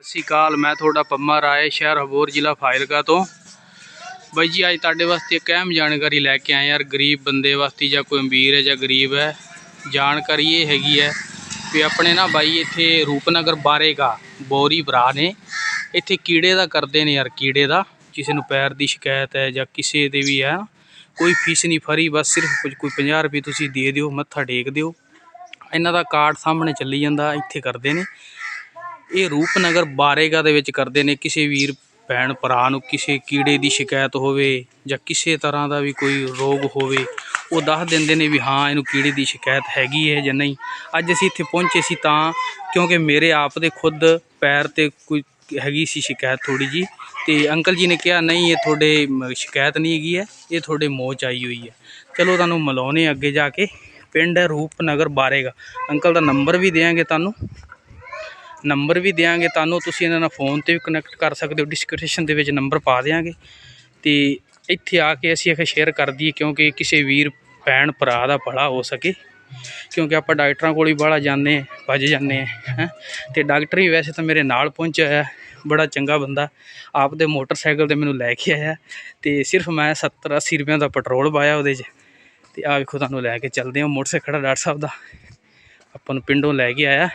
ਸਤਿ ਸ਼੍ਰੀ ਅਕਾਲ, ਮੈਂ ਤੁਹਾਡਾ ਪੰਮਾ ਰਾਏ, ਸ਼ਹਿਰ ਹਬੋਰ ਜ਼ਿਲ੍ਹਾ ਫਾਜ਼ਿਲਕਾ ਤੋਂ। ਬਾਈ ਜੀ, ਅੱਜ ਤੁਹਾਡੇ ਵਾਸਤੇ ਇੱਕ ਅਹਿਮ ਜਾਣਕਾਰੀ ਲੈ ਕੇ ਆਏ ਯਾਰ, ਗਰੀਬ ਬੰਦੇ ਵਾਸਤੇ ਜਾਂ ਕੋਈ ਅਮੀਰ ਹੈ ਜਾਂ ਗਰੀਬ ਹੈ, ਜਾਣਕਾਰੀ ਇਹ ਹੈਗੀ ਹੈ ਵੀ ਆਪਣੇ ਨਾ ਬਾਈ ਇੱਥੇ ਰੂਪਨਗਰ ਬਾਰੇਗਾ ਬੋਰੀ ਭਰਾ ਨੇ। ਇੱਥੇ ਕੀੜੇ ਦਾ ਕਰਦੇ ਨੇ ਯਾਰ, ਕੀੜੇ ਦਾ। ਕਿਸੇ ਨੂੰ ਪੈਰ ਦੀ ਸ਼ਿਕਾਇਤ ਹੈ ਜਾਂ ਕਿਸੇ ਦੇ ਵੀ ਹੈ ਕੋਈ ਫੀਸ ਨਹੀਂ ਫਰੀ, ਬਸ ਸਿਰਫ ਕੁਝ, ਕੋਈ 50 ਰੁਪਏ ਤੁਸੀਂ ਦੇ ਦਿਓ, ਮੱਥਾ ਟੇਕ ਦਿਓ। ਇਹਨਾਂ ਦਾ ਕਾਰਡ ਸਾਹਮਣੇ ਚੱਲੀ ਜਾਂਦਾ, ਇੱਥੇ ਕਰਦੇ ਨੇ। ਇਹ ਰੂਪਨਗਰ ਬਾਰੇਗਾ ਦੇ ਵਿੱਚ ਕਰਦੇ ਨੇ, ਕਿਸੇ ਵੀਰ ਭੈਣ ਭਰਾ ਨੂੰ ਕਿਸੇ ਕੀੜੇ ਦੀ ਸ਼ਿਕਾਇਤ ਹੋਵੇ ਜਾਂ ਕਿਸੇ ਤਰ੍ਹਾਂ ਦਾ ਵੀ ਕੋਈ ਰੋਗ ਹੋਵੇ, ਉਹ ਦੱਸ ਦਿੰਦੇ ਨੇ ਵੀ ਹਾਂ, ਇਹਨੂੰ ਕੀੜੇ ਦੀ ਸ਼ਿਕਾਇਤ ਹੈਗੀ ਹੈ ਜਾਂ ਨਹੀਂ। ਅੱਜ ਅਸੀਂ ਇੱਥੇ ਪਹੁੰਚੇ ਸੀ ਤਾਂ ਕਿਉਂਕਿ ਮੇਰੇ ਆਪ ਦੇ ਖੁਦ ਪੈਰ ਤੇ ਕੋਈ ਹੈਗੀ ਸੀ ਸ਼ਿਕਾਇਤ ਥੋੜੀ ਜੀ ਤੇ ਅੰਕਲ ਜੀ ਨੇ ਕਿਹਾ, ਨਹੀਂ, ਇਹ ਤੁਹਾਡੇ ਸ਼ਿਕਾਇਤ ਨਹੀਂ ਹੈਗੀ ਹੈ, ਇਹ ਤੁਹਾਡੇ ਮੋਚ ਆਈ ਹੋਈ ਹੈ। ਚਲੋ ਤੁਹਾਨੂੰ ਮਿਲਾਉਣੇ ਅੱਗੇ ਜਾ ਕੇ, ਪਿੰਡ ਹੈ ਰੂਪਨਗਰ ਬਾਰੇਗਾ। ਅੰਕਲ ਦਾ ਨੰਬਰ ਵੀ ਦੇਵਾਂਗੇ ਤੁਹਾਨੂੰ। ਨੰਬਰ ਵੀ ਦਿਆਂਗੇ, ਤੁਹਾਨੂੰ ਤੁਸੀਂ ਇਹਨਾਂ ਨਾਲ ਫੋਨ ਤੇ ਵੀ ਕਨੈਕਟ ਕਰ ਸਕਦੇ ਹੋ ਡਿਸਕ੍ਰਿਪਸ਼ਨ ਦੇ ਵਿੱਚ ਨੰਬਰ ਪਾ ਦਿਆਂਗੇ। ਤੇ ਇੱਥੇ ਆ ਕੇ ਅਸੀਂ ਇਹ ਸ਼ੇਅਰ ਕਰ ਦਈਏ, ਕਿਉਂਕਿ ਕਿਸੇ ਵੀਰ, ਭੈਣ, ਭਰਾ ਦਾ ਭਲਾ ਹੋ ਸਕੇ। ਕਿਉਂਕਿ ਆਪਾਂ ਡਾਕਟਰਾਂ ਕੋਲ ਹੀ ਬਾਹਲਾ ਜਾਂਦੇ ਹਾਂ ਭੱਜ ਜਾਂਦੇ ਹਾਂ, ਹੈਂ। ਤੇ ਡਾਕਟਰ ਵੀ ਵੈਸੇ ਤਾਂ ਮੇਰੇ ਨਾਲ ਪਹੁੰਚਿਆ ਹੋਇਆ, ਬੜਾ ਚੰਗਾ ਬੰਦਾ। ਆਪ ਦੇ ਮੋਟਰਸਾਈਕਲ ਤੇ ਮੈਨੂੰ ਲੈ ਕੇ ਆਇਆ, ਤੇ ਸਿਰਫ ਮੈਂ 70 80 ਰੁਪਏ ਦਾ ਪੈਟਰੋਲ ਪਾਇਆ ਉਹਦੇ 'ਚ। ਤੇ ਆ ਵੇਖੋ, ਤੁਹਾਨੂੰ ਲੈ ਕੇ ਚੱਲਦੇ ਹਾਂ, ਮੋਟਰਸਾਈਕਲ ਖੜਾ ਡਾਕਟਰ ਸਾਹਿਬ ਦਾ। ਆਪਾਂ ਨੂੰ ਪਿੰਡੋਂ ਲੈ ਕੇ ਆਇਆ।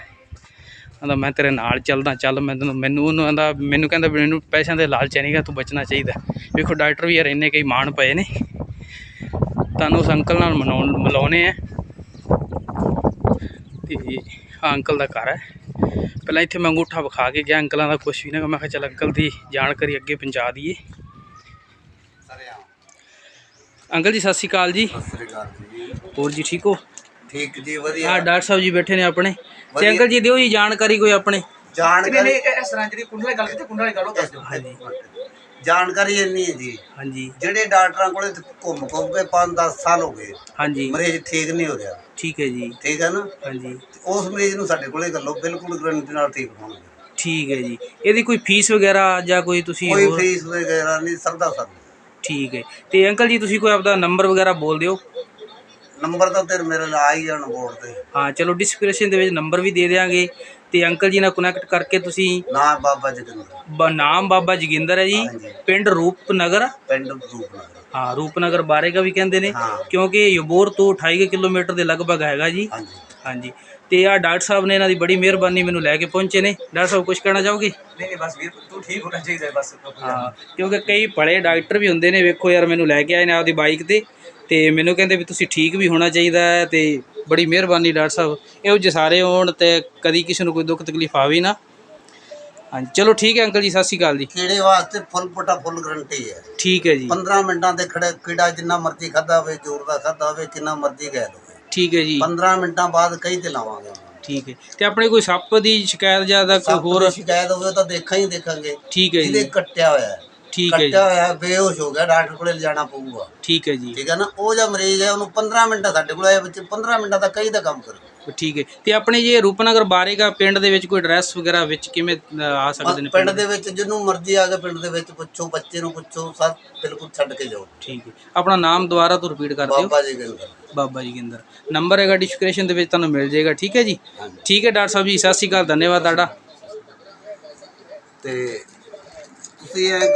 ਕਹਿੰਦਾ ਮੈਂ ਤੇਰੇ ਨਾਲ ਚੱਲਦਾ ਚੱਲ ਮੈਂ ਤੈਨੂੰ ਮੈਨੂੰ ਉਹਨੂੰ ਕਹਿੰਦਾ ਮੈਨੂੰ ਕਹਿੰਦਾ ਮੈਨੂੰ ਪੈਸਿਆਂ ਦੇ ਲਾਲਚ ਨਹੀਂਗਾ ਤੂੰ ਬਚਣਾ ਚਾਹੀਦਾ। ਵੇਖੋ ਡਾਕਟਰ ਵੀ ਯਾਰ ਇੰਨੇ ਕਈ ਮਾਣ ਪਏ ਨੇ। ਤੁਹਾਨੂੰ ਉਸ ਅੰਕਲ ਨਾਲ ਮਨਾਉਣ ਮਿਲਾਉਣੇ ਆ। ਤੇ ਅੰਕਲ ਦਾ ਘਰ ਹੈ। ਪਹਿਲਾਂ ਇੱਥੇ ਮੈਂ ਅੰਗੂਠਾ ਵਿਖਾ ਕੇ ਗਿਆ ਅੰਕਲਾਂ ਦਾ ਕੁਛ ਵੀ ਨਾ ਮੈਂ ਕਿਹਾ ਚੱਲ ਅੰਕਲ ਦੀ ਜਾਣਕਾਰੀ ਅੱਗੇ ਪਹੁੰਚਾ ਦਈਏ। ਅੰਕਲ ਜੀ ਸਤਿ ਸ਼੍ਰੀ ਅਕਾਲ ਜੀ। ਸਤਿ ਸ੍ਰੀ ਅਕਾਲ ਜੀ। ਹੋਰ ਜੀ ਠੀਕ ਹੋ? ਠੀਕ ਜੀ ਵਧੀਆ। ਡਾਕਟਰ ਸਾਹਿਬ ਜੀ ਬੈਠੇ ਨੇ ਆਪਣੇ। ਤੇ। ਅੰਕਲ ਜੀ ਦਿਓ ਜੀ ਜਾਣਕਾਰੀ ਕੋਈ ਆਪਣੇ। ਜਾਣਕਾਰੀ ਇਸ ਤਰ੍ਹਾਂ ਜਿਹੜੀ ਕੁੰਡਲਾ ਦੀ ਗੱਲ ਕੀਤੀ ਕੁੰਡਲਾ ਦੀ ਗੱਲ ਉਹ ਦੱਸ ਦਿਓ। ਹਾਂਜੀ। ਜਾਣਕਾਰੀ ਇੰਨੀ ਹੈ ਜੀ। ਹਾਂਜੀ। ਜਿਹੜੇ ਡਾਕਟਰਾਂ ਕੋਲੇ ਘੁੰਮ ਘੁੰਮ ਕੇ 5-10 ਸਾਲ ਹੋ ਗਏ। ਹਾਂਜੀ। ਮਰੀਜ਼ ਠੀਕ ਨਹੀਂ ਹੋ ਰਿਹਾ। ਠੀਕ ਹੈ ਜੀ। ਠੀਕ ਹੈ ਨਾ? ਹਾਂਜੀ। ਉਸ ਮਰੀਜ਼ ਨੂੰ ਸਾਡੇ ਕੋਲੇ ਗੱਲੋ ਬਿਲਕੁਲ ਗਰੰਟੀ ਨਾਲ ਠੀਕ ਹੋਣਗੇ। ਠੀਕ ਹੈ ਜੀ। ਇਹਦੀ ਕੋਈ ਫੀਸ ਵਗੈਰਾ ਜਾਂ ਕੋਈ ਤੁਸੀਂ ਕੋਈ ਫੀਸ ਵਗੈਰਾ ਨਹੀਂ ਸਰਦਾ ਸਰ ਠੀਕ ਹੈ। ਤੇ ਅੰਕਲ ਜੀ ਤੁਸੀਂ ਕੋਈ ਆਪਦਾ ਨੰਬਰ ਵਗੈਰਾ ਬੋਲ ਦਿਓ। ਨੰਬਰ ਤਾਂ ਤੇਰੇ ਮੇਰੇ ਨਾਲ ਆ ਹੀ ਜਾਣ ਬੋਰਡ ਤੇ। ਹਾਂ ਚਲੋ ਡਿਸਕ੍ਰਿਪਸ਼ਨ ਦੇ ਵਿੱਚ ਨੰਬਰ ਵੀ ਦੇ ਦਿਆਂਗੇ। ਤੇ ਅੰਕਲ ਜੀ ਨਾਲ ਕਨੈਕਟ ਕਰਕੇ ਤੁਸੀਂ ਨਾ ਬਾਬਾ ਜਗਨ ਬ- ਨਾਮ ਬਾਬਾ ਜੋਗਿੰਦਰ ਹੈ ਜੀ। ਹਾਂਜੀ। ਪਿੰਡ ਰੂਪਨਗਰ। ਪਿੰਡ ਰੂਪਨਗਰ। ਹਾਂ ਰੂਪਨਗਰ ਬਾਰੇਗਾ ਵੀ ਕਹਿੰਦੇ ਨੇ। ਹਾਂ। ਕਿਉਂਕਿ ਯਬੋਰ ਤੋਂ 28 ਕਿਲੋਮੀਟਰ ਦੇ ਲਗਭਗ ਹੈਗਾ ਜੀ। ਹਾਂਜੀ। ਹਾਂਜੀ। ਤੇ ਆ ਡਾਕਟਰ ਸਾਹਿਬ ਨੇ ਇਹਨਾਂ ਦੀ ਬੜੀ ਮਿਹਰਬਾਨੀ ਮੈਨੂੰ ਲੈ ਕੇ ਪਹੁੰਚੇ ਨੇ। ਡਾਕਟਰ ਸਾਹਿਬ ਕੁਝ ਕਹਿਣਾ ਚਾਹੋਗੇ? ਨਹੀਂ ਨਹੀਂ ਬਸ ਵੀਰ ਤੂੰ ਠੀਕ ਹੋਣਾ ਚਾਹੀਦਾ ਬਸ ਹਾਂ ਕਿਉਂਕਿ ਕਈ ਭਲੇ ਡਾਕਟਰ ਵੀ ਹੁੰਦੇ ਨੇ ਵੇਖੋ ਯਾਰ ਮੈਨੂੰ ਲੈ ਕੇ ਆਏ ਨੇ ਆਪਦੀ ਬਾਈਕ ਤੇ। ਤੇ ਮੈਨੂੰ ਕਹਿੰਦੇ ਵੀ ਤੁਸੀਂ ਠੀਕ ਵੀ ਹੋਣਾ ਚਾਹੀਦਾ ਹੈ ਤੇ ਬੜੀ ਮਿਹਰਬਾਨੀ ਡਾਕਟਰ ਸਾਹਿਬ। ਇਹੋ ਜਿਹੇ ਸਾਰੇ ਹੋਣ ਤੇ ਕਦੀ ਕਿਸੇ ਨੂੰ ਕੋਈ ਦੁੱਖ ਤਕਲੀਫ ਆਵੇ ਨਾ। ਹਾਂਜੀ ਚਲੋ ਠੀਕ ਹੈ ਅੰਕਲ ਜੀ ਸਤਿ ਸ਼੍ਰੀ ਅਕਾਲ ਜੀ। ਕੀੜੇ ਵਾਸਤੇ ਫੁੱਲ ਪਟਾ ਫੁੱਲ ਗਰੰਟੀ ਹੈ। ਠੀਕ ਹੈ ਜੀ। 15 ਮਿੰਟਾਂ ਦੇ ਖੜੇ ਕੀੜਾ ਜਿੰਨਾ ਮਰਜ਼ੀ ਖਾਦਾ ਹੋਵੇ ਜ਼ੋਰ ਦਾ ਖਾਦਾ ਹੋਵੇ ਕਿੰਨਾ ਮਰਜ਼ੀ ਗੈਲ ਹੋਵੇ ਠੀਕ ਹੈ ਜੀ। 15 ਮਿੰਟਾਂ ਬਾਅਦ ਕਈ ਤੇ ਲਾਵਾਂਗੇ। ਠੀਕ ਹੈ। ਤੇ ਆਪਣੇ ਕੋਈ ਸੱਪ ਦੀ ਸ਼ਿਕਾਇਤ ਜਾਂ ਦਾ ਕੋਈ ਹੋਰ ਸ਼ਿਕਾਇਤ ਹੋਵੇ ਤਾਂ ਦੇਖਾਂ ਹੀ ਦੇਖਾਂਗੇ। ਠੀਕ ਹੈ ਜਿਹਦੇ ਜੀ। ਕੱਟਿਆ ਹੋਇਆ ਹੈ। ਠੀਕ ਹੈ ਜੀ। ਕੱਟਿਆ ਹੋਇਆ ਹੈ, ਬੇਹੋਸ਼ ਹੋ ਗਿਆ ਡਾਕਟਰ ਕੋਲੇ ਲਿਜਾਣਾ ਪਊਗਾ। ਠੀਕ ਹੈ ਜੀ। ਠੀਕ ਹੈ ਨਾ? ਉਹ ਜਿਹੜਾ ਮਰੀਜ਼ ਹੈ ਉਹਨੂੰ 15 ਮਿੰਟ ਸਾਡੇ ਕੋਲ ਆਇਆ ਵਿੱਚ 15 ਮਿੰਟਾਂ ਦਾ ਕਈ ਦਾ ਕੰਮ ਕਰੂ। ਠੀਕ ਹੈ। ਤੇ ਆਪਣੇ ਜੇ ਰੂਪਨਗਰ ਬਾਰੇਗਾ ਪਿੰਡ ਦੇ ਵਿੱਚ ਕੋਈ ਐਡਰੈਸ ਵਗੈਰਾ ਵਿੱਚ ਕਿਵੇਂ ਅ, ਆ ਸਕਦੇ ਨੇ ਪਿੰਡ ਦੇ ਵਿੱਚ ਜਿਹਨੂੰ ਮਰਜ਼ੀ ਆ ਕੇ ਪਿੰਡ ਦੇ ਵਿੱਚ ਪੁੱਛੋ ਬੱਚੇ ਨੂੰ ਪੁੱਛੋ ਸਭ ਬਿਲਕੁਲ ਛੱਡ ਕੇ ਜਾਓ। ਠੀਕ ਹੈ। ਆਪਣਾ ਨਾਮ ਦੁਬਾਰਾ ਤੋਂ ਰਿਪੀਟ ਕਰ ਦਿਓ। ਬਾਬਾ ਜੀ ਗੱਲ ਕਰ ਬਾਬਾ ਜੀ ਗਿੰਦਰ। ਨੰਬਰ ਹੈਗਾ ਡਿਸਕ੍ਰਿਪਸ਼ਨ ਦੇ ਵਿੱਚ ਤੁਹਾਨੂੰ ਮਿਲ ਜਾਏਗਾ ਠੀਕ ਹੈ ਜੀ? ਹਾਂਜੀ। ਠੀਕ ਹੈ ਡਾਕਟਰ ਸਾਹਿਬ ਜੀ ਸਤਿ ਸ਼੍ਰੀ ਅਕਾਲ ਧੰਨਵਾਦ ਤੁਹਾਡਾ। ਤੇ ਤੁਸੀਂ ਇਹ